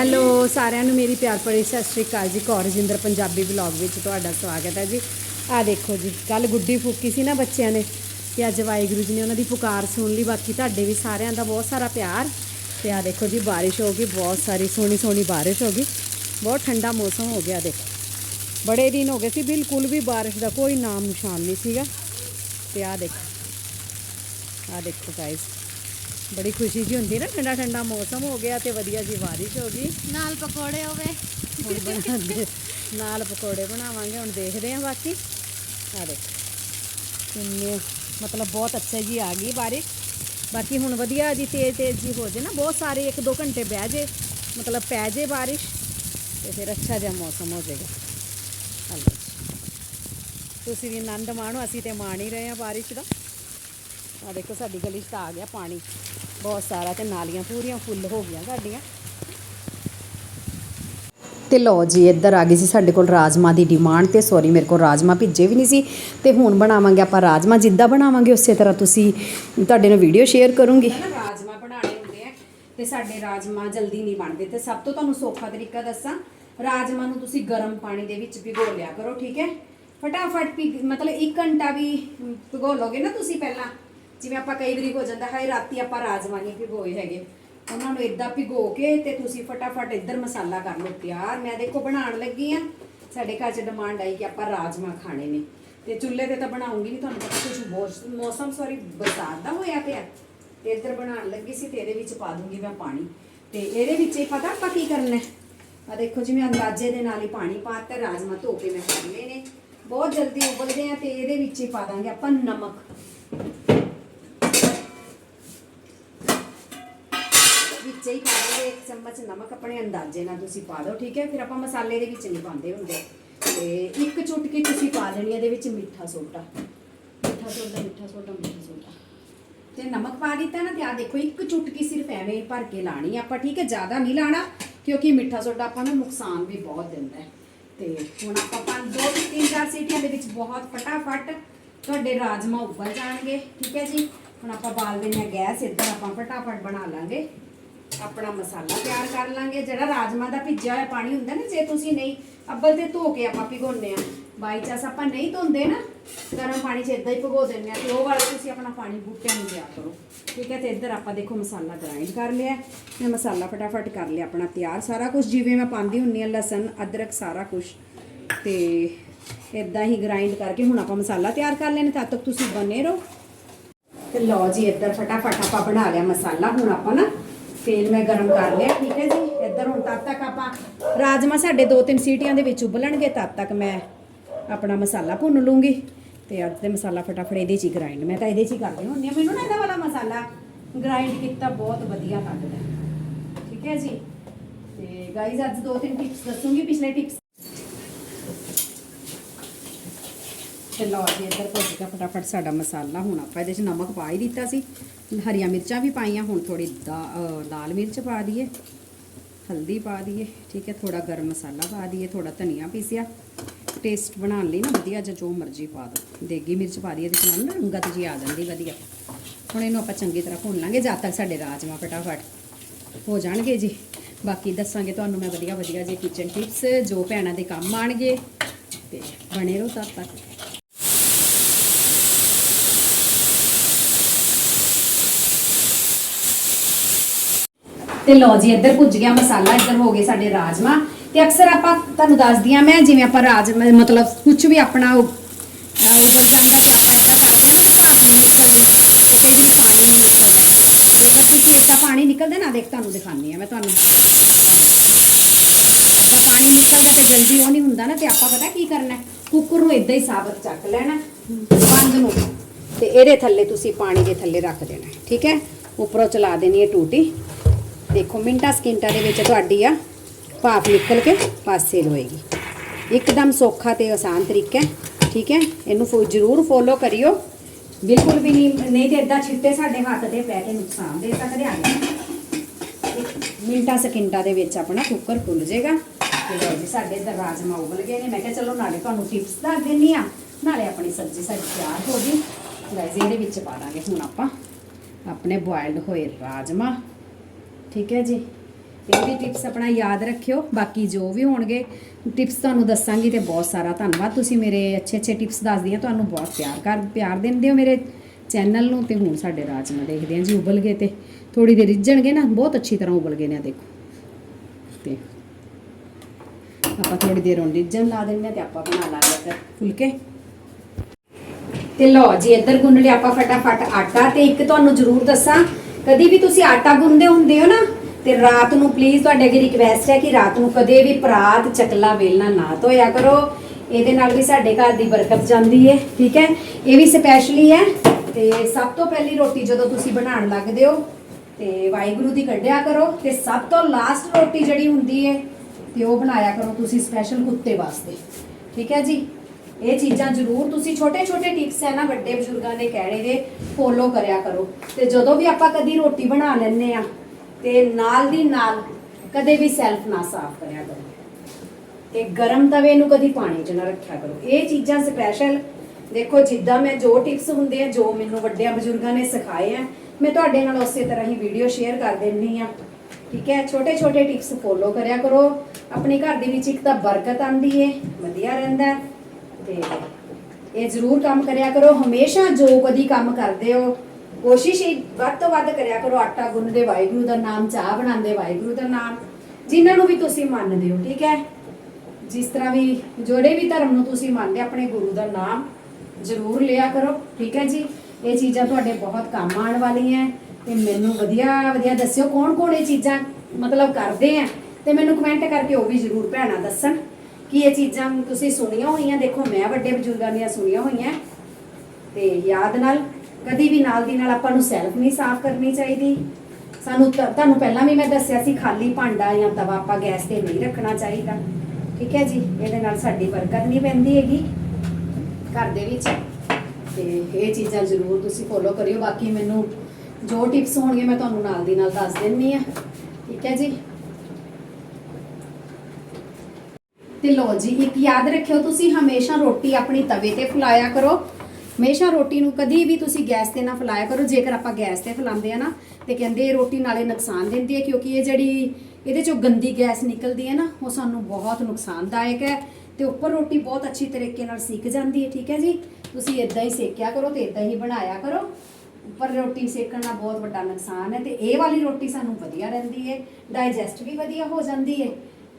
Hello, ਸਾਰਿਆਂ ਨੂੰ ਮੇਰੀ ਪਿਆਰ ਭਰੀ ਸਤਿ ਸ਼੍ਰੀ ਅਕਾਲ ਜੀ। ਕੌਰ ਜਿੰਦਰ ਪੰਜਾਬੀ ਵਲੌਗ ਵਿੱਚ ਤੁਹਾਡਾ ਸਵਾਗਤ ਹੈ ਜੀ। ਆ ਦੇਖੋ ਜੀ ਕੱਲ ਗੁੱਡੀ ਫੂਕੀ ਸੀ ਨਾ ਬੱਚਿਆਂ ਨੇ ਤੇ ਅੱਜ ਵਾਹਿਗੁਰੂ ਜੀ ਨੇ ਉਹਨਾਂ ਦੀ ਪੁਕਾਰ ਸੁਣ ਲਈ। ਬਾਕੀ ਤੁਹਾਡੇ ਵੀ ਸਾਰਿਆਂ ਦਾ ਬਹੁਤ ਸਾਰਾ ਪਿਆਰ। ਤੇ ਆ ਦੇਖੋ ਜੀ, ਬਾਰਿਸ਼ ਹੋ ਗਈ, ਬਹੁਤ ਸਾਰੀ ਸੋਹਣੀ ਸੋਹਣੀ ਬਾਰਿਸ਼ ਹੋ ਗਈ। ਬਹੁਤ ਠੰਡਾ ਮੌਸਮ ਹੋ ਗਿਆ, ਦੇਖੋ। ਬੜੇ ਦਿਨ ਹੋ ਗਏ ਸੀ, ਬਿਲਕੁਲ ਵੀ ਬਾਰਿਸ਼ ਦਾ ਕੋਈ ਨਾਮ ਨਿਸ਼ਾਨ ਨਹੀਂ ਸੀਗਾ। ਤੇ ਆ ਦੇਖੋ ਆ ਦੇਖੋ ਗਾਇਸ ਬੜੀ ਖੁਸ਼ੀ ਜੀ ਹੁੰਦੀ ਨਾ ਠੰਡਾ ਠੰਡਾ ਮੌਸਮ ਹੋ ਗਿਆ ਤੇ ਵਧੀਆ ਜੀ ਬਾਰਿਸ਼ ਹੋ ਗਈ। ਨਾਲ ਪਕੌੜੇ ਹੋਵੇ ਹੁਣ ਬਣਾਉਂਦੇ? ਨਾਲ ਪਕੌੜੇ ਬਣਾਵਾਂਗੇ ਹੁਣ ਦੇਖਦੇ ਹਾਂ ਬਾਕੀ। ਆ ਦੇਖ ਕਿੰਨੇ ਮਤਲਬ ਬਹੁਤ ਅੱਛਾ ਜੀ ਆ ਗਈ ਬਾਰਿਸ਼। ਬਾਕੀ ਹੁਣ ਵਧੀਆ ਜੀ ਤੇਜ਼ ਤੇਜ਼ ਜੀ ਹੋ ਜੇ ਨਾ ਬਹੁਤ ਸਾਰੇ 1-2 ਘੰਟੇ ਬਹਿ ਜੇ ਮਤਲਬ ਪੈ ਜੇ ਬਾਰਿਸ਼ ਤੇ ਫਿਰ ਅੱਛਾ ਜਿਹਾ ਮੌਸਮ ਹੋ ਜਾਏਗਾ। ਹਲੋ। ਤੁਸੀਂ ਵੀ ਆਨੰਦ ਮਾਣੋ ਅਸੀਂ ਤੇ ਮਾਣ ਹੀ ਰਹੇ ਹਾਂ ਬਾਰਿਸ਼ ਦਾ। ਆ ਦੇਖੋ, ਸਾਡੀ ਗਲੀ 'ਚ ਤਾਂ ਆ ਗਿਆ ਪਾਣੀ। ਬਹੁਤ ਸਾਰਾ ਤੇ ਨਾਲੀਆਂ ਪੂਰੀਆਂ ਫੁੱਲ ਹੋ ਗਈਆਂ ਸਾਡੀਆਂ। ਤੇ ਲਓ ਜੀ, ਇੱਧਰ ਆ ਗਈ ਸੀ ਸਾਡੇ ਕੋਲ ਰਾਜਮਾ ਦੀ ਡਿਮਾਂਡ ਤੇ ਸੌਰੀ, ਮੇਰੇ ਕੋਲ ਰਾਜਮਾ ਭਿੱਜੇ ਵੀ ਨਹੀਂ ਸੀ। ਤੇ ਹੁਣ ਬਣਾਵਾਂਗੇ ਆਪਾਂ ਰਾਜਮਾ, ਜਿੱਦਾਂ ਬਣਾਵਾਂਗੇ ਉਸੇ ਤਰ੍ਹਾਂ ਤੁਸੀਂ ਤੁਹਾਡੇ ਨਾਲ ਵੀਡੀਓ ਸ਼ੇਅਰ ਕਰੂੰਗੀ। ਰਾਜਮਾ ਬਣਾਣੇ ਹੁੰਦੇ ਆ ਤੇ ਸਾਡੇ ਰਾਜਮਾ ਜਲਦੀ ਨਹੀਂ ਬਣਦੇ। ਤੇ ਸਭ ਤੋਂ ਤੁਹਾਨੂੰ ਸੌਖਾ ਤਰੀਕਾ ਦੱਸਾਂ, ਰਾਜਮਾ ਨੂੰ ਤੁਸੀਂ ਗਰਮ ਪਾਣੀ ਦੇ ਵਿੱਚ ਭਿਗੋ ਲਿਆ ਕਰੋ, ਠੀਕ ਹੈ? ਫਟਾਫਟ ਮਤਲਬ 1 ਘੰਟਾ ਵੀ ਭਿਗੋ ਲੋਗੇ ਨਾ ਤੁਸੀਂ ਪਹਿਲਾਂ ਜਿਵੇਂ ਆਪਾਂ ਕਈ ਵਾਰੀ ਹੋ ਜਾਂਦਾ ਹੈ ਰਾਤੀ ਆਪਾਂ ਰਾਜਮਾ ਨਹੀਂ ਭਿਗੋਏ ਹੈਗੇ। ਉਹਨਾਂ ਨੂੰ ਇਦਾਂ ਭਿਗੋ ਕੇ ਤੇ ਤੁਸੀਂ ਫਟਾਫਟ ਇੱਧਰ ਮਸਾਲਾ ਕਰ ਲਓ ਤਿਆਰ। ਮੈਂ ਦੇਖੋ ਬਣਾਉਣ ਲੱਗੀ ਆ। ਸਾਡੇ ਘਰ 'ਚ ਡਿਮਾਂਡ ਆਈ ਕਿ ਆਪਾਂ ਰਾਜਮਾ ਖਾਣੇ ਨੇ। ਤੇ ਚੁੱਲ੍ਹੇ ਤੇ ਤਾਂ ਬਣਾਉਂਗੀ ਨਹੀਂ ਤੁਹਾਨੂੰ ਪਤਾ ਕੁਝ ਮੌਸਮ ਸੌਰੀ, ਬਰਸਾਤ ਦਾ ਹੋਇਆ ਪਿਆ। ਤੇ ਇੱਧਰ ਬਣਾਉਣ ਲੱਗੀ ਸੀ ਤੇ ਇਹਦੇ ਵਿੱਚ ਪਾ ਦੂੰਗੀ ਮੈਂ ਪਾਣੀ। ਤੇ ਇਹਦੇ ਵਿੱਚ ਹੀ ਪਤਾ ਆਪਾਂ ਕੀ ਕਰਨਾ ਹੈ? ਆ ਦੇਖੋ ਜਿਵੇਂ ਅੰਦਾਜ਼ੇ ਦੇ ਨਾਲ ਹੀ ਪਾਣੀ ਪਾਤਾ ਰਾਜਮਾ ਧੋ ਕੇ ਮੈਂ ਕਰ ਲਏ ਨੇ। ਬਹੁਤ ਜਲਦੀ ਉਬਲਦੇ ਆ ਤੇ ਇਹਦੇ ਵਿੱਚ ਹੀ ਪਾ ਦਾਂਗੇ ਆਪਾਂ ਨਮਕ। ਹੀ ਪਾ ਦਾਂਗੇ ਇੱਕ ਚਮਚ ਨਮਕ ਆਪਣੇ ਅੰਦਾਜ਼ੇ ਨਾਲ ਤੁਸੀਂ ਪਾ ਦਿਓ ਠੀਕ ਹੈ? ਫਿਰ ਆਪਾਂ ਮਸਾਲੇ ਦੇ ਵਿੱਚ ਨਹੀਂ ਪਾਉਂਦੇ ਹੁੰਦੇ। ਤੇ ਇੱਕ ਚੁਟਕੀ ਤੁਸੀਂ ਪਾ ਦੇਣੀ ਇਹਦੇ ਵਿੱਚ ਮਿੱਠਾ ਸੋਡਾ। ਮਿੱਠਾ ਸੋਡਾ ਮਿੱਠਾ ਸੋਡਾ ਮਿੱਠਾ ਸੋਡਾ। ਤੇ ਨਮਕ ਪਾ ਦਿੱਤਾ ਨਾ ਤੇ ਆ ਦੇਖੋ, ਇੱਕ ਚੁਟਕੀ ਸਿਰਫ ਐਵੇਂ ਭਰ ਕੇ ਲਾਣੀ ਆਪਾਂ, ਠੀਕ ਹੈ? ਜ਼ਿਆਦਾ ਨਹੀਂ ਲਾਣਾ, ਕਿਉਂਕਿ ਮਿੱਠਾ ਸੋਡਾ ਆਪਾਂ ਨੂੰ ਨੁਕਸਾਨ ਵੀ ਬਹੁਤ ਦਿੰਦਾ ਹੈ। ਤੇ ਹੁਣ ਆਪਾਂ ਪੰਜ, ਦੋ ਤੋਂ ਤਿੰਨ, ਚਾਰ ਸੀਟੀਆਂ ਦੇ ਵਿੱਚ ਬਹੁਤ ਫਟਾਫਟ ਤੁਹਾਡੇ ਰਾਜਮਾ ਉੱਬਲ ਜਾਣਗੇ, ਠੀਕ ਹੈ ਜੀ? ਹੁਣ ਆਪਾਂ ਬਾਲ ਦਿੰਦੇ ਹਾਂ ਗੈਸ, ਇੱਧਰ ਆਪਾਂ ਫਟਾਫਟ ਬਣਾ ਲਾਂਗੇ। ਆਪਣਾ ਮਸਾਲਾ ਤਿਆਰ ਕਰ ਲਾਂਗੇ। ਜਿਹੜਾ ਰਾਜਮਾ ਦਾ ਭਿੱਜਿਆ ਹੋਇਆ ਪਾਣੀ ਹੁੰਦਾ ਨਾ, ਜੇ ਤੁਸੀਂ ਨਹੀਂ ਅੱਬਲ ਤੇ ਧੋ ਕੇ ਆਪਾਂ ਭਿਗੋਨੇ ਆ। ਬਾਈ ਚਾਂਸ ਆਪਾਂ ਨਹੀਂ ਧੋਂਦੇ ਨਾ, ਗਰਮ ਪਾਣੀ 'ਚ ਇਦਾਂ ਹੀ ਭਿਗੋ ਦਿੰਦੇ ਆ ਤੇ ਉਹ ਵਾਲਾ ਤੁਸੀਂ ਆਪਣਾ ਪਾਣੀ ਬੂਟਿਆਂ ਨੂੰ ਦਿਆ ਕਰੋ। ਠੀਕ ਹੈ ਤੇ ਇੱਧਰ ਆਪਾਂ ਦੇਖੋ ਮਸਾਲਾ ਗ੍ਰਾਈਂਡ ਕਰ ਲਿਆ। ਮੈਂ ਮਸਾਲਾ ਫਟਾਫਟ ਕਰ ਲਿਆ ਆਪਣਾ ਤਿਆਰ। ਸਾਰਾ ਕੁਝ ਜਿਵੇਂ ਮੈਂ ਪਾਉਂਦੀ ਹੁੰਨੀ ਆ, ਲਸਣ, ਅਦਰਕ, ਸਾਰਾ ਕੁਝ ਤੇ ਇਦਾਂ ਹੀ ਗ੍ਰਾਈਂਡ ਕਰਕੇ ਹੁਣ ਆਪਾਂ ਮਸਾਲਾ ਤਿਆਰ ਕਰ ਲੈਣੇ ਤਦ ਤੱਕ ਤੁਸੀਂ ਬਨੇ ਰਹੋ। ਤੇ ਲਓ ਜੀ, ਇੱਧਰ ਫਟਾਫਟ ਆਪਾਂ ਬਣਾ ਲਿਆ ਮਸਾਲਾ। ਹੁਣ ਆਪਾਂ ਨਾ ਤੇਲ ਮੈਂ ਗਰਮ ਕਰ ਲਿਆ, ਠੀਕ ਹੈ ਜੀ? ਇੱਧਰ ਹੁਣ ਤਦ ਤੱਕ ਆਪਾਂ ਰਾਜਮਾ ਸਾਡੇ ਦੋ ਤਿੰਨ ਸੀਟੀਆਂ ਦੇ ਵਿੱਚ ਉਬਲਣਗੇ, ਤਦ ਤੱਕ ਮੈਂ ਆਪਣਾ ਮਸਾਲਾ ਭੁੰਨ ਲੂੰਗੀ। ਤੇ ਅੱਜ ਤੇ ਮਸਾਲਾ ਫਟਾਫਟ ਇਹਦੇ 'ਚ ਹੀ ਗ੍ਰਾਈਂਡ ਮੈਂ ਤਾਂ ਇਹਦੇ 'ਚ ਹੀ ਕਰਦੀ ਹੁੰਦੀ ਹਾਂ। ਮੈਨੂੰ ਨਾ ਇਹਦਾ ਵਾਲਾ ਮਸਾਲਾ ਗ੍ਰਾਈਂਡ ਕੀਤਾ ਬਹੁਤ ਵਧੀਆ ਲੱਗਦਾ ਠੀਕ ਹੈ ਜੀ? ਤੇ ਗਾਈਜ਼ ਅੱਜ ਦੋ ਤਿੰਨ ਟਿਪਸ ਦੱਸੂਗੀ, ਪਿਛਲੇ ਟਿਪਸ ਤੇ ਲਓ ਜੀ ਇੱਧਰ ਭੁੱਜ ਗਿਆ ਫਟਾਫਟ ਸਾਡਾ ਮਸਾਲਾ ਹੁਣ ਆਪਾਂ ਇਹਦੇ 'ਚ ਨਮਕ ਪਾ ਹੀ ਦਿੱਤਾ ਸੀ। ਹਰੀਆਂ ਮਿਰਚਾਂ ਵੀ ਪਾਈਆਂ, ਹੁਣ ਥੋੜੀ ਲਾਲ ਮਿਰਚ ਪਾ ਦਈਏ, ਹਲਦੀ ਪਾ ਦਈਏ, ਠੀਕ ਹੈ ਥੋੜਾ ਗਰਮ ਮਸਾਲਾ ਪਾ ਦਈਏ ਥੋੜਾ ਧਨੀਆ ਪੀਸਿਆ। ਟੇਸਟ ਬਣਾਉਣ ਲਈ ਨਾ ਵਧੀਆ ਜਿਹਾ ਜੋ ਮਰਜ਼ੀ ਪਾ ਦਿਓ ਦੇਗੀ ਮਿਰਚ ਪਾ ਦਈਏ, ਇਹਦੇ 'ਚ ਨਾਲ ਨਾ ਰੰਗਤ ਜੀ ਆ ਜਾਂਦੀ ਵਧੀਆ। ਹੁਣ ਇਹਨੂੰ ਆਪਾਂ ਚੰਗੀ ਤਰ੍ਹਾਂ ਭੁੰਨ ਲਾਂਗੇ, ਜਦ ਤੱਕ ਸਾਡੇ ਰਾਜਮਾ ਫਟਾਫਟ ਹੋ ਜਾਣਗੇ ਜੀ। ਬਾਕੀ ਦੱਸਾਂਗੇ ਤੁਹਾਨੂੰ ਮੈਂ ਵਧੀਆ ਵਧੀਆ ਜੇ ਕਿਚਨ ਟਿਪਸ ਜੋ ਭੈਣਾਂ ਦੇ ਕੰਮ ਆਣਗੇ ਤੇ ਬਣੇ ਰਹੋ ਤਦ ਤੱਕ। ਤੇ ਲਓ ਜੀ, ਇੱਧਰ ਭੁੱਜ ਗਿਆ ਮਸਾਲਾ, ਇੱਧਰ ਹੋ ਗਏ ਸਾਡੇ ਰਾਜਮਾ। ਤੇ ਅਕਸਰ ਆਪਾਂ ਤੁਹਾਨੂੰ ਦੱਸਦੀ ਆ ਮੈਂ, ਜਿਵੇਂ ਆਪਾਂ ਰਾਜਮਾ ਮਤਲਬ ਕੁਝ ਵੀ ਆਪਣਾ ਉ- ਅਹ ਉਬਲ ਜਾਂਦਾ ਤਾਂ ਆਪਾਂ ਨਾ ਭਾਪ ਨਹੀਂ ਨਿਕਲਦੀ ਤੇ ਕਈ ਪਾਣੀ ਨਹੀਂ ਨਿਕਲਦਾ ਜੇਕਰ ਤੁਸੀਂ ਏਦਾਂ ਪਾਣੀ ਨਿਕਲਦਾ ਨਾ, ਦੇਖ ਤੁਹਾਨੂੰ ਦਿਖਾਉਂਦੀ ਆ ਮੈਂ ਤੁਹਾਨੂੰ। ਏਦਾਂ ਪਾਣੀ ਨਿਕਲਦਾ ਤੇ ਜਲਦੀ ਉਹ ਨਹੀਂ ਹੁੰਦਾ ਨਾ, ਤੇ ਆਪਾਂ ਪਤਾ ਕੀ ਕਰਨਾ ਕੁੱਕਰ ਨੂੰ ਏਦਾਂ ਹੀ ਸਾਬਤ ਚੱਕ ਲੈਣਾ, ਬੰਦ ਨੂੰ। ਤੇ ਇਹਦੇ ਥੱਲੇ ਤੁਸੀਂ ਪਾਣੀ ਦੇ ਥੱਲੇ ਰੱਖ ਦੇਣਾ ਠੀਕ ਹੈ? ਉੱਪਰੋਂ ਚਲਾ ਦੇਣੀ ਹੈ ਟੂਟੀ। ਦੇਖੋ, ਮਿੰਟਾਂ ਸਕਿੰਟਾਂ ਦੇ ਵਿੱਚ ਤੁਹਾਡੀ ਆ ਭਾਫ ਨਿਕਲ ਕੇ ਪਾਸੇ ਹੋਏਗੀ ਇੱਕਦਮ ਸੌਖਾ ਤੇ ਆਸਾਨ ਤਰੀਕਾ ਹੈ, ਠੀਕ ਹੈ? ਇਹਨੂੰ ਫੋ, ਜ਼ਰੂਰ ਫੋਲੋ ਕਰਿਓ। ਬਿਲਕੁਲ ਵੀ ਨਹੀਂ ਨਹੀਂ ਤੇ ਇਦਾਂ ਛਿੱਟੇ ਸਾਡੇ ਹੱਥ ਦੇ ਪੈ ਕੇ ਨੁਕਸਾਨ ਦੇ ਸਕਦੇ ਆ। ਮਿੰਟਾਂ ਸਕਿੰਟਾਂ ਦੇ ਵਿੱਚ ਆਪਣਾ ਕੁੱਕਰ ਖੁੱਲ ਜਾਏਗਾ। ਤੇ ਲਓ ਜੀ, ਸਾਡੇ ਇੱਧਰ ਰਾਜਮਾ ਉਬਲ ਗਏ ਨੇ। ਮੈਂ ਕਿਹਾ ਚਲੋ ਨਾਲੇ ਤੁਹਾਨੂੰ ਟਿਪਸ ਦੱਸ ਦਿੰਨੀ ਆ। ਨਾਲੇ ਆਪਣੀ ਸਬਜ਼ੀ ਸਾਡੀ ਤਿਆਰ ਹੋ ਗਈ। ਗਾਇਜ਼ ਇਹਦੇ ਵਿੱਚ ਪਾ ਦਾਂਗੇ ਹੁਣ ਆਪਾਂ। ਆਪਣੇ ਬੋਇਲਡ ਹੋਏ ਰਾਜਮਾ। ਠੀਕ ਹੈ ਜੀ। ਇਹ ਵੀ ਟਿਪਸ ਆਪਣਾ ਯਾਦ ਰੱਖਿਓ। ਬਾਕੀ ਜੋ ਵੀ ਹੋਣਗੇ ਟਿਪਸ ਤੁਹਾਨੂੰ ਦੱਸਾਂਗੀ ਤੇ ਬਹੁਤ ਸਾਰਾ ਧੰਨਵਾਦ। ਤੁਸੀਂ ਮੇਰੇ ਅੱਛੇ ਅੱਛੇ ਟਿਪਸ ਦੱਸਦੀ ਆ ਤੁਹਾਨੂੰ ਬਹੁਤ ਪਿਆਰ ਕਰ, ਪਿਆਰ ਦਿੰਦੇ ਹੋ ਮੇਰੇ ਚੈਨਲ ਨੂੰ ਤੇ ਹੁਣ ਸਾਡੇ ਰਾਜਮਾ ਦੇਖਦੇ ਹਾਂ ਜੀ ਉਬਲ ਗਏ ਤੇ। ਥੋੜੀ ਦੇਰ ਰਿੱਝਣਗੇ ਨਾ, ਬਹੁਤ ਅੱਛੀ ਤਰ੍ਹਾਂ ਉਬਲ ਗਏ ਨੇ ਆਹ ਦੇਖੋ। ਤੇ ਆਪਾਂ ਥੋੜੀ ਦੇਰ ਹੁਣ ਰਿੱਝਣ ਲਾ ਦਿੰਦੇ ਹਾਂ ਤੇ ਆਪਾਂ ਬਣਾ ਲਾਂਗੇ ਫਿਰ ਫੁਲਕੇ। ਤੇ ਲਓ ਜੀ, ਇੱਧਰ ਗੁੰਨ ਲਿਆ ਆਪਾਂ ਫਟਾਫਟ ਆਟਾ ਤੇ ਇੱਕ ਤੁਹਾਨੂੰ ਜ਼ਰੂਰ ਦੱਸਾਂ। ਕਦੀ ਵੀ ਤੁਸੀਂ ਆਟਾ ਗੁੰਨਦੇ ਹੁੰਦੇ ਹੋ ਨਾ, ਤੇ ਰਾਤ ਨੂੰ ਪਲੀਜ਼ ਤੁਹਾਡੇ ਅੱਗੇ ਰਿਕਵੈਸਟ ਹੈ ਕਿ ਰਾਤ ਨੂੰ ਕਦੇ ਵੀ ਪਰਾਤ ਚੱਕਲਾ ਵੇਲਣਾ ਨਾ ਧੋਇਆ ਕਰੋ। ਇਹਦੇ ਨਾਲ ਵੀ ਸਾਡੇ ਘਰ ਦੀ ਬਰਕਤ ਜਾਂਦੀ ਹੈ ਠੀਕ ਹੈ? ਇਹ ਵੀ ਸਪੈਸ਼ਲੀ ਹੈ, ਤੇ ਸਭ ਤੋਂ ਪਹਿਲੀ ਰੋਟੀ ਜਦੋਂ ਤੁਸੀਂ ਬਣਾਉਣ ਲੱਗਦੇ ਹੋ, ਤੇ ਵਾਹਿਗੁਰੂ ਦੀ ਕੱਢਿਆ ਕਰੋ, ਤੇ ਸਭ ਤੋਂ ਲਾਸਟ ਰੋਟੀ ਜਿਹੜੀ ਹੁੰਦੀ ਹੈ ਤੇ ਉਹ ਬਣਾਇਆ ਕਰੋ ਤੁਸੀਂ ਸਪੈਸ਼ਲ ਕੁੱਤੇ ਵਾਸਤੇ, ਠੀਕ ਹੈ ਜੀ? ਇਹ ਚੀਜ਼ਾਂ ਜ਼ਰੂਰ ਤੁਸੀਂ ਛੋਟੇ ਛੋਟੇ ਟਿਪਸ ਹੈ ਨਾ, ਵੱਡੇ ਬਜ਼ੁਰਗਾਂ ਦੇ ਕਹਿਣੇ ਦੇ ਫੋਲੋ ਕਰਿਆ ਕਰੋ। ਤੇ ਜਦੋਂ ਵੀ ਆਪਾਂ ਕਦੀ ਰੋਟੀ ਬਣਾ ਲੈਂਦੇ ਆ ਤੇ ਨਾਲ ਦੀ ਨਾਲ ਕਦੇ ਵੀ ਸੈਲਫ ਨਾ ਸਾਫ਼ ਕਰਿਆ ਕਰੋ। ਤੇ ਗਰਮ ਤਵੇ ਨੂੰ ਕਦੀ ਪਾਣੀ 'ਚ ਨਾ ਰੱਖਿਆ ਕਰੋ। ਇਹ ਚੀਜ਼ਾਂ ਸਪੈਸ਼ਲ ਦੇਖੋ, ਜਿੱਦਾਂ ਮੈਂ ਜੋ ਟਿਪਸ ਹੁੰਦੇ ਆ, ਜੋ ਮੈਨੂੰ ਵੱਡਿਆਂ ਬਜ਼ੁਰਗਾਂ ਨੇ ਸਿਖਾਏ ਆ, ਮੈਂ ਤੁਹਾਡੇ ਨਾਲ ਉਸੇ ਤਰ੍ਹਾਂ ਹੀ ਵੀਡੀਓ ਸ਼ੇਅਰ ਕਰ ਦਿੰਨੀ ਆ ਠੀਕ ਹੈ? ਛੋਟੇ ਛੋਟੇ ਟਿਪਸ ਫੋਲੋ ਕਰਿਆ ਕਰੋ। ਆਪਣੇ ਘਰ ਦੇ ਵਿੱਚ ਇੱਕ ਤਾਂ ਬਰਕਤ ਆਂਦੀ ਏ, ਵਧੀਆ ਰਹਿੰਦਾ। ਤੇ ਇਹ ਜ਼ਰੂਰ ਕੰਮ ਕਰਿਆ ਕਰੋ। ਹਮੇਸ਼ਾ ਜੋ ਕਦੀ ਕੰਮ ਕਰਦੇ ਹੋ, ਕੋਸ਼ਿਸ਼ ਹੀ ਵੱਧ ਤੋਂ ਵੱਧ ਕਰਿਆ ਕਰੋ ਆਟਾ ਗੁੰਨਦੇ ਵਾਹਿਗੁਰੂ ਦਾ ਨਾਮ, ਚਾਹ ਬਣਾਉਂਦੇ ਵਾਹਿਗੁਰੂ ਦਾ ਨਾਮ, ਜਿਨ੍ਹਾਂ ਨੂੰ ਵੀ ਤੁਸੀਂ ਮੰਨਦੇ ਹੋ, ਠੀਕ ਹੈ? ਜਿਸ ਤਰ੍ਹਾਂ ਵੀ ਜਿਹੜੇ ਵੀ ਧਰਮ ਨੂੰ ਤੁਸੀਂ ਮੰਨਦੇ ਆਪਣੇ ਗੁਰੂ ਦਾ ਨਾਮ ਜ਼ਰੂਰ ਲਿਆ ਕਰੋ, ਠੀਕ ਹੈ ਜੀ? ਇਹ ਚੀਜ਼ਾਂ ਤੁਹਾਡੇ ਬਹੁਤ ਕੰਮ ਆਉਣ ਵਾਲੀਆਂ ਹੈ। ਤੇ ਮੈਨੂੰ ਵਧੀਆ ਵਧੀਆ ਦੱਸਿਓ ਕੌਣ ਕੌਣ ਇਹ ਚੀਜ਼ਾਂ ਮਤਲਬ ਕਰਦੇ ਆ। ਤੇ ਮੈਨੂੰ ਕਮੈਂਟ ਕਰਕੇ ਉਹ ਵੀ ਜ਼ਰੂਰ ਭੈਣਾਂ ਦੱਸਣ। ਕੀ ਇਹ ਚੀਜ਼ਾਂ ਤੁਸੀਂ ਸੁਣੀਆਂ ਹੋਈਆਂ ਦੇਖੋ, ਮੈਂ ਵੱਡੇ ਬਜ਼ੁਰਗਾਂ ਦੀਆਂ ਸੁਣੀਆਂ ਹੋਈਆਂ। ਤੇ ਯਾਦ ਨਾਲ, ਕਦੀ ਵੀ ਨਾਲ ਦੀ ਨਾਲ ਆਪਾਂ ਨੂੰ ਸੈਲਫ ਨਹੀਂ ਸਾਫ਼ ਕਰਨੀ ਚਾਹੀਦੀ। ਸਾਨੂੰ ਤ- ਤੁਹਾਨੂੰ ਪਹਿਲਾਂ ਵੀ ਮੈਂ ਦੱਸਿਆ ਸੀ, ਖਾਲੀ ਭਾਂਡਾ ਜਾਂ ਤਵਾ ਆਪਾਂ ਗੈਸ ਤੇ ਨਹੀਂ ਰੱਖਣਾ ਚਾਹੀਦਾ। ਠੀਕ ਹੈ ਜੀ? ਇਹਦੇ ਨਾਲ ਸਾਡੀ ਬਰਕਤ ਨਹੀਂ ਪੈਂਦੀ ਹੈਗੀ। ਘਰ ਦੇ ਵਿੱਚ। ਤੇ ਇਹ ਚੀਜ਼ਾਂ ਜ਼ਰੂਰ ਤੁਸੀਂ ਫੋਲੋ ਕਰਿਓ। ਬਾਕੀ ਮੈਨੂੰ ਜੋ ਟਿਪਸ ਹੋਣਗੇ ਮੈਂ ਤੁਹਾਨੂੰ ਨਾਲ ਦੀ ਨਾਲ ਦੱਸ ਦਿੰਨੀ ਆ ਠੀਕ ਹੈ ਜੀ? ਤੇ ਲੋ ਜੀ, ਇੱਕ ਯਾਦ ਰੱਖਿਓ, ਤੁਸੀਂ ਹਮੇਸ਼ਾ ਰੋਟੀ ਆਪਣੀ ਤਵੇ ਤੇ ਫੁਲਾਇਆ ਕਰੋ। ਹਮੇਸ਼ਾ ਰੋਟੀ ਨੂੰ ਕਦੀ ਵੀ ਤੁਸੀਂ ਗੈਸ ਤੇ ਨਾ ਫੁਲਾਇਆ ਕਰੋ, ਜੇਕਰ ਆਪਾਂ ਗੈਸ ਤੇ ਫੁਲਾਉਂਦੇ ਆ ਨਾ, ਤੇ ਕਹਿੰਦੇ ਇਹ ਰੋਟੀ ਨਾਲੇ ਨੁਕਸਾਨ ਦਿੰਦੀ ਹੈ, ਕਿਉਂਕਿ ਇਹ ਜਿਹੜੀ ਇਹਦੇ ਚੋਂ ਗੰਦੀ ਗੈਸ ਨਿਕਲਦੀ ਹੈ ਨਾ, ਉਹ ਸਾਨੂੰ ਬਹੁਤ ਨੁਕਸਾਨਦਾਇਕ ਹੈ ਤੇ ਉੱਪਰ ਰੋਟੀ ਬਹੁਤ ਅੱਛੀ ਤਰੀਕੇ ਨਾਲ ਸਿੱਕ ਜਾਂਦੀ ਹੈ, ਠੀਕ ਹੈ ਜੀ? ਤੁਸੀਂ ਇਦਾਂ ਹੀ ਸੇਕਿਆ ਕਰੋ ਤੇ ਇਦਾਂ ਹੀ ਬਣਾਇਆ ਕਰੋ। ਉੱਪਰ ਰੋਟੀ ਸੇਕਣ ਦਾ ਬਹੁਤ ਵੱਡਾ ਨੁਕਸਾਨ ਹੈ ਤੇ ਇਹ ਵਾਲੀ ਰੋਟੀ ਸਾਨੂੰ ਵਧੀਆ ਰਹਿੰਦੀ ਹੈ ਡਾਈਜੈਸਟ ਵੀ ਵਧੀਆ ਹੋ ਜਾਂਦੀ ਹੈ।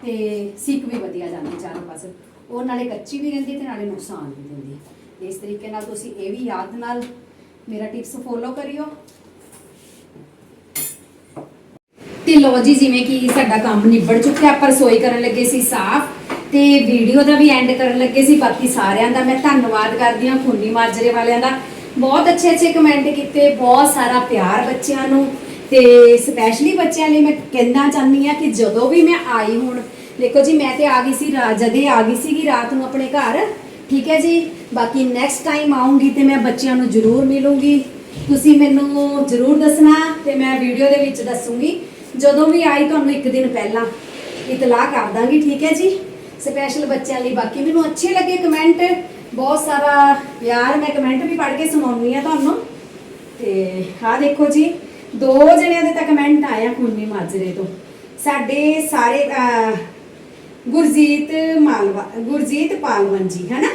ਤੇ ਸਿੱਕ ਵੀ ਵਧੀਆ ਜਾਂਦੀ ਚਾਰੋਂ ਪਾਸੇ। ਉਹ ਨਾਲੇ ਕੱਚੀ ਵੀ ਰਹਿੰਦੀ ਤੇ ਨਾਲੇ ਨੁਕਸਾਨ ਵੀ ਦਿੰਦੀ। ਇਸ ਤਰੀਕੇ ਨਾਲ ਤੁਸੀਂ ਇਹ ਵੀ ਯਾਦ ਨਾਲ ਮੇਰਾ ਟਿਪਸ ਫੋਲੋ ਕਰਿਓ। ਤੇ ਲੋ ਜੀ, ਜਿਵੇਂ ਕਿ ਸਾਡਾ ਕੰਮ ਨਿਬੜ ਚੁੱਕਿਆ, ਆਪਾਂ ਰਸੋਈ ਕਰਨ ਲੱਗੇ ਸੀ ਸਾਫ਼ ਤੇ ਵੀਡੀਓ ਦਾ ਵੀ ਐਂਡ ਕਰਨ ਲੱਗੇ ਸੀ, ਬਾਕੀ ਸਾਰਿਆਂ ਦਾ ਮੈਂ ਧੰਨਵਾਦ ਕਰਦੀ ਹਾਂ, ਖੁੰਨੀ ਮਾਜਰੇ ਵਾਲਿਆਂ ਦਾ। ਬਹੁਤ ਅੱਛੇ ਅੱਛੇ ਕਮੈਂਟ ਕੀਤੇ, ਬਹੁਤ ਸਾਰਾ ਪਿਆਰ ਬੱਚਿਆਂ ਨੂੰ। ਤੇ ਸਪੈਸ਼ਲੀ ਬੱਚਿਆਂ ਲਈ ਮੈਂ ਕਹਿਣਾ ਚਾਹੁੰਦੀ ਹਾਂ ਕਿ ਜਦੋਂ ਵੀ ਮੈਂ ਆਈ ਹੁਣ, ਦੇਖੋ ਜੀ, ਮੈਂ ਤੇ ਆ ਗਈ ਸੀ ਰਾ- ਜਦੇ ਆ ਗਈ ਸੀਗੀ ਰਾਤ ਨੂੰ ਆਪਣੇ ਘਰ, ਠੀਕ ਹੈ ਜੀ? ਬਾਕੀ ਨੈਕਸਟ ਟਾਈਮ ਆਉਂਗੀ ਤੇ ਮੈਂ ਬੱਚਿਆਂ ਨੂੰ ਜ਼ਰੂਰ ਮਿਲੂੰਗੀ। ਤੁਸੀਂ ਮੈਨੂੰ ਜ਼ਰੂਰ ਦੱਸਣਾ ਤੇ ਮੈਂ ਵੀਡੀਓ ਦੇ ਵਿੱਚ ਦੱਸੂੰਗੀ। ਜਦੋਂ ਵੀ ਆਈ ਤੁਹਾਨੂੰ ਇੱਕ ਦਿਨ ਪਹਿਲਾਂ ਇਤਲਾਹ ਕਰ ਦਾਂਗੀ, ਠੀਕ ਹੈ ਜੀ? ਸਪੈਸ਼ਲ ਬੱਚਿਆਂ ਲਈ ਬਾਕੀ ਮੈਨੂੰ ਅੱਛੇ ਲੱਗੇ ਕਮੈਂਟ ਬਹੁਤ ਸਾਰਾ ਪਿਆਰ ਮੈਂ ਕਮੈਂਟ ਵੀ ਪੜ੍ਹ ਕੇ ਸੁਣਾਉਣੀ ਆ ਤੁਹਾਨੂੰ। ਤੇ ਆਹ ਦੇਖੋ ਜੀ ਦੋ ਜਣਿਆਂ ਦੇ ਤਾਂ ਕਮੈਂਟ ਆਇਆ ਖੂਨੀ ਮਾਜਰੇ ਤੋਂ। ਸਾਡੇ ਸਾਰੇ ਗੁਰਜੀਤ ਮਾਲਵਾ, ਗੁਰਜੀਤ ਪਾਲਵਨ ਜੀ, ਹਨਾ?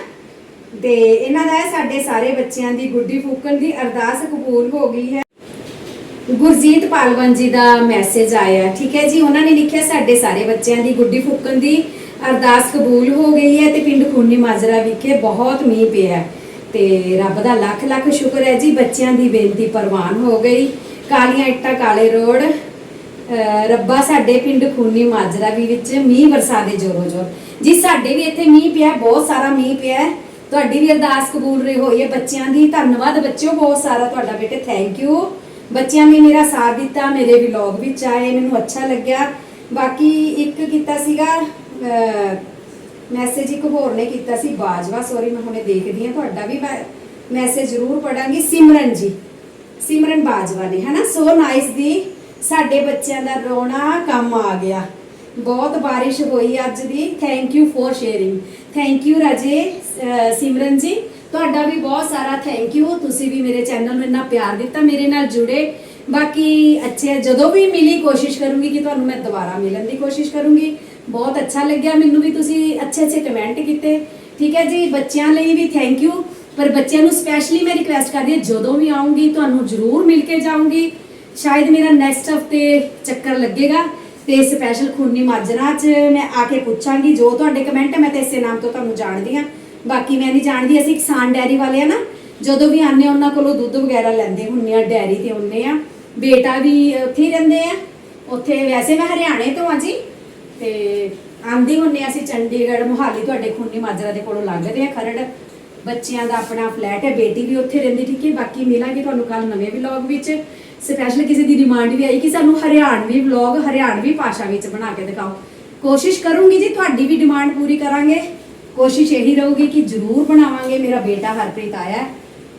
ਤੇ ਇਹਨਾਂ ਦਾ ਸਾਡੇ ਸਾਰੇ ਬੱਚਿਆਂ ਦੀ ਗੁੱਡੀ ਫੂਕਣ ਦੀ ਅਰਦਾਸ ਕਬੂਲ ਹੋ ਗਈ ਹੈ। ਗੁਰਜੀਤ ਪਾਲਵਨ ਜੀ ਦਾ ਮੈਸੇਜ ਆਇਆ, ਠੀਕ ਹੈ ਜੀ? ਉਹਨਾਂ ਨੇ ਲਿਖਿਆ, ਸਾਡੇ ਸਾਰੇ ਬੱਚਿਆਂ ਦੀ ਗੁੱਡੀ ਫੂਕਣ ਦੀ ਅਰਦਾਸ ਕਬੂਲ ਹੋ ਗਈ ਹੈ ਤੇ ਪਿੰਡ ਖੂਨੀ ਮਾਜਰਾ ਵਿਖੇ ਬਹੁਤ ਮੀਂਹ ਪਿਆ ਹੈ। ਤੇ ਰੱਬ ਦਾ ਲੱਖ ਲੱਖ ਸ਼ੁਕਰ ਹੈ ਜੀ, ਬੱਚਿਆਂ ਦੀ ਬੇਨਤੀ ਪ੍ਰਵਾਨ ਹੋ ਗਈ। ਕਾਲੀਆਂ ਇੱਟਾਂ, ਕਾਲੇ ਰੋਡ ਰੱਬਾ ਸਾਡੇ ਪਿੰਡ ਖੂਨੀ ਮਾਜਰਾ ਵੀ ਵਿੱਚ ਮੀਂਹ ਵਰਸਾ ਦੇ ਜੋਰੋ ਜੋਰ। ਜੀ, ਸਾਡੇ ਵੀ ਇੱਥੇ ਮੀਂਹ ਪਿਆ, ਬਹੁਤ ਸਾਰਾ ਮੀਂਹ ਪਿਆ। ਤੁਹਾਡੀ ਵੀ ਅਰਦਾਸ ਕਬੂਲ ਰਹੀ ਹੋਈ ਹੈ ਬੱਚਿਆਂ ਦੀ। ਧੰਨਵਾਦ ਬੱਚਿਓ, ਬਹੁਤ ਸਾਰਾ ਤੁਹਾਡਾ ਬੇਟੇ ਥੈਂਕ ਯੂ ਬੱਚਿਆਂ ਨੇ ਮੇਰਾ ਸਾਥ ਦਿੱਤਾ, ਮੇਰੇ ਵਲੌਗ ਵਿੱਚ ਆਏ, ਮੈਨੂੰ ਅੱਛਾ ਲੱਗਿਆ। ਬਾਕੀ ਇੱਕ ਕੀਤਾ ਸੀਗਾ ਮੈਸੇਜ ਇੱਕ ਹੋਰ ਨੇ ਕੀਤਾ ਸੀ, ਬਾਜਵਾ ਸੌਰੀ ਮੈਂ ਹੁਣੇ ਦੇਖਦੀ ਹਾਂ, ਤੁਹਾਡਾ ਵੀ ਮੈਂ ਮੈਸੇਜ ਜ਼ਰੂਰ ਪੜਾਂਗੀ ਸਿਮਰਨ ਜੀ ਸਿਮਰਨ ਬਾਜਵਾ ਨੇ ਹਨਾ? ਸੋ ਨਾਈਸ ਦੀ ਸਾਡੇ ਬੱਚਿਆਂ ਦਾ ਰੋਣਾ ਕੰਮ ਆ ਗਿਆ। ਬਹੁਤ ਬਾਰਿਸ਼ ਹੋਈ ਅੱਜ ਦੀ thank you for sharing thank you Raje Simran ji. ਤੁਹਾਡਾ ਵੀ ਬਹੁਤ ਸਾਰਾ ਥੈਂਕ ਯੂ ਤੁਸੀਂ ਵੀ ਮੇਰੇ ਚੈਨਲ ਨੂੰ ਇੰਨਾ ਪਿਆਰ ਦਿੱਤਾ, ਮੇਰੇ ਨਾਲ ਜੁੜੇ। ਬਾਕੀ ਅੱਛੇ ਜਦੋਂ ਵੀ ਮਿਲੀ, ਕੋਸ਼ਿਸ਼ ਕਰੂੰਗੀ ਕਿ ਤੁਹਾਨੂੰ ਮੈਂ ਦੁਬਾਰਾ ਮਿਲਣ ਦੀ ਕੋਸ਼ਿਸ਼ ਕਰੂੰਗੀ। ਬਹੁਤ ਅੱਛਾ ਲੱਗਿਆ। ਮੈਨੂੰ ਵੀ ਤੁਸੀਂ ਅੱਛੇ ਅੱਛੇ ਕਮੈਂਟ ਕੀਤੇ। ਠੀਕ ਹੈ ਜੀ? ਬੱਚਿਆਂ ਲਈ ਵੀ ਥੈਂਕ ਯੂ ਪਰ ਬੱਚਿਆਂ ਨੂੰ ਸਪੈਸ਼ਲੀ ਮੈਂ ਰਿਕਵੈਸਟ ਕਰਦੀ ਹਾਂ, ਜਦੋਂ ਵੀ ਆਉਂਗੀ, ਤੁਹਾਨੂੰ ਜ਼ਰੂਰ ਮਿਲ ਕੇ ਜਾਊਂਗੀ। ਸ਼ਾਇਦ ਮੇਰਾ ਨੈਕਸਟ ਹਫ਼ਤੇ ਚੱਕਰ ਲੱਗੇਗਾ ਤੇ ਸਪੈਸ਼ਲ ਖੂਨੀ ਮਾਜਰਾ 'ਚ ਮੈਂ ਆ ਕੇ ਪੁੱਛਾਂਗੀ, ਜੋ ਤੁਹਾਡੇ ਕਮੈਂਟ ਹੈ ਮੈਂ ਤੇ ਇਸੇ ਨਾਮ ਤੋਂ ਤੁਹਾਨੂੰ ਜਾਣਦੀ ਹਾਂ। ਬਾਕੀ ਮੈਂ ਨਹੀਂ ਜਾਣਦੀ, ਅਸੀਂ ਕਿਸਾਨ ਡੈਰੀ ਵਾਲੇ ਆ ਨਾ, ਜਦੋਂ ਵੀ ਆਨੇ ਉਹਨਾਂ ਕੋਲੋਂ ਦੁੱਧ ਵਗੈਰਾ ਲੈਂਦੇ ਹੁੰਨੇ ਆ ਡੈਰੀ ਤੇ ਹੁੰਨੇ ਆ ਬੇਟਾ ਵੀ ਉੱਥੇ ਹੀ ਰਹਿੰਦੇ ਆ। ਉੱਥੇ ਵੈਸੇ ਮੈਂ ਹਰਿਆਣੇ ਤੋਂ ਆ ਜੀ, ਤੇ ਆਂਦੀ ਹੁੰਨੇ ਆ ਅਸੀਂ, ਚੰਡੀਗੜ੍ਹ ਮੁਹਾਲੀ, ਤੁਹਾਡੇ ਖੂਨੀ ਮਾਜਰਾ ਦੇ ਕੋਲੋਂ ਲੱਗਦੇ ਆ ਖਰੜ। ਬੱਚਿਆਂ ਦਾ ਆਪਣਾ ਫਲੈਟ ਹੈ, ਬੇਟੀ ਵੀ ਉੱਥੇ ਰਹਿੰਦੀ, ਠੀਕ ਹੈ? ਬਾਕੀ ਮਿਲਾਂਗੇ ਤੁਹਾਨੂੰ ਕੱਲ ਨਵੇਂ ਵਲੌਗ ਵਿੱਚ। ਸਪੈਸ਼ਲ ਕਿਸੇ ਦੀ ਡਿਮਾਂਡ ਵੀ ਆਈ ਕਿ ਸਾਨੂੰ ਹਰਿਆਣਵੀ ਵਲੌਗ ਹਰਿਆਣਵੀ ਭਾਸ਼ਾ ਵਿੱਚ ਬਣਾ ਕੇ ਦਿਖਾਓ। ਕੋਸ਼ਿਸ਼ ਕਰੂੰਗੀ ਜੀ, ਤੁਹਾਡੀ ਵੀ ਡਿਮਾਂਡ ਪੂਰੀ ਕਰਾਂਗੇ। ਕੋਸ਼ਿਸ਼ ਇਹੀ ਰਹੂਗੀ ਕਿ ਜ਼ਰੂਰ ਬਣਾਵਾਂਗੇ। ਮੇਰਾ ਬੇਟਾ ਹਰਪ੍ਰੀਤ ਆਇਆ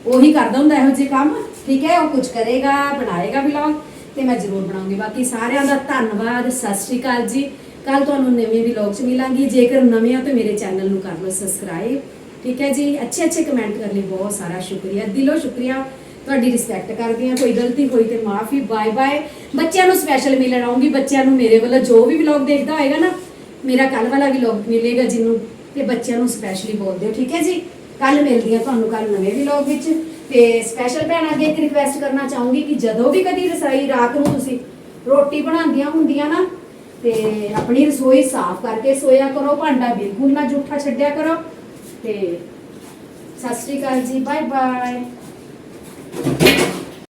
ਉਹੀ ਕਰਦਾ ਹੁੰਦਾ ਇਹੋ ਜਿਹੇ ਕੰਮ, ਠੀਕ ਹੈ? ਉਹ ਕੁਝ ਕਰੇਗਾ, ਬਣਾਏਗਾ ਵਲੌਗ ਤੇ ਮੈਂ ਜ਼ਰੂਰ ਬਣਾਉਂਗੀ। ਬਾਕੀ ਸਾਰਿਆਂ ਦਾ ਧੰਨਵਾਦ, ਸਤਿ ਸ਼੍ਰੀ ਅਕਾਲ ਜੀ। ਕੱਲ ਤੁਹਾਨੂੰ ਨਵੇਂ ਵਲੌਗ 'ਚ ਮਿਲਾਂਗੀ। ਜੇਕਰ ਨਵੇਂ ਹੋ ਤਾਂ ਮੇਰੇ ਚੈਨਲ ਨੂੰ ਕਰ ਲਓ ਸਬਸਕ੍ਰਾਈਬ ਠੀਕ ਹੈ ਜੀ? ਅੱਛੇ ਅੱਛੇ ਕਮੈਂਟ ਕਰਨ ਲਈ ਬਹੁਤ ਸਾਰਾ ਸ਼ੁਕਰੀਆ। ਦਿਲੋਂ ਸ਼ੁਕਰੀਆ। ਤੁਹਾਡੀ ਰਿਸਪੈਕਟ ਕਰਦੀ ਹਾਂ। ਕੋਈ ਗਲਤੀ ਹੋਈ ਤੇ ਮਾਫੀ ਬਾਏ ਬਾਏ ਬੱਚਿਆਂ ਨੂੰ ਸਪੈਸ਼ਲ ਮਿਲਣ ਆਉਂਗੀ। ਬੱਚਿਆਂ ਨੂੰ ਮੇਰੇ ਵੱਲੋਂ ਜੋ ਵੀ ਵਲੌਗ ਦੇਖਦਾ ਹੋਏਗਾ ਨਾ, ਮੇਰਾ ਕੱਲ ਵਾਲਾ ਵਲੌਗ ਮਿਲੇਗਾ ਜਿਹਨੂੰ। ਤੇ ਬੱਚਿਆਂ ਨੂੰ ਸਪੈਸ਼ਲੀ ਬੋਲ ਦਿਓ। ਠੀਕ ਹੈ ਜੀ? ਕੱਲ ਮਿਲਦੀ ਹਾਂ ਤੁਹਾਨੂੰ ਕੱਲ ਨਵੇਂ ਵਲੌਗ ਵਿੱਚ। ਤੇ ਸਪੈਸ਼ਲ ਭੈਣਾਂ ਅੱਗੇ ਇੱਕ ਰਿਕਵੈਸਟ ਕਰਨਾ ਚਾਹੂੰਗੀ ਕਿ ਜਦੋਂ ਵੀ ਕਦੀ ਰਸੋਈ ਰਾਤ ਨੂੰ ਤੁਸੀਂ ਰੋਟੀ ਬਣਾਉਂਦੀਆਂ ਹੁੰਦੀਆਂ ਨਾ, ਤੇ ਆਪਣੀ ਰਸੋਈ ਸਾਫ਼ ਕਰਕੇ ਸੋਇਆ ਕਰੋ, ਭਾਂਡਾ ਬਿਲਕੁਲ ਨਾ ਜੂਠਾ ਛੱਡਿਆ ਕਰੋ। ਤੇ ਸਤਿ ਸ਼੍ਰੀ ਅਕਾਲ ਜੀ ਬਾਏ ਬਾਏ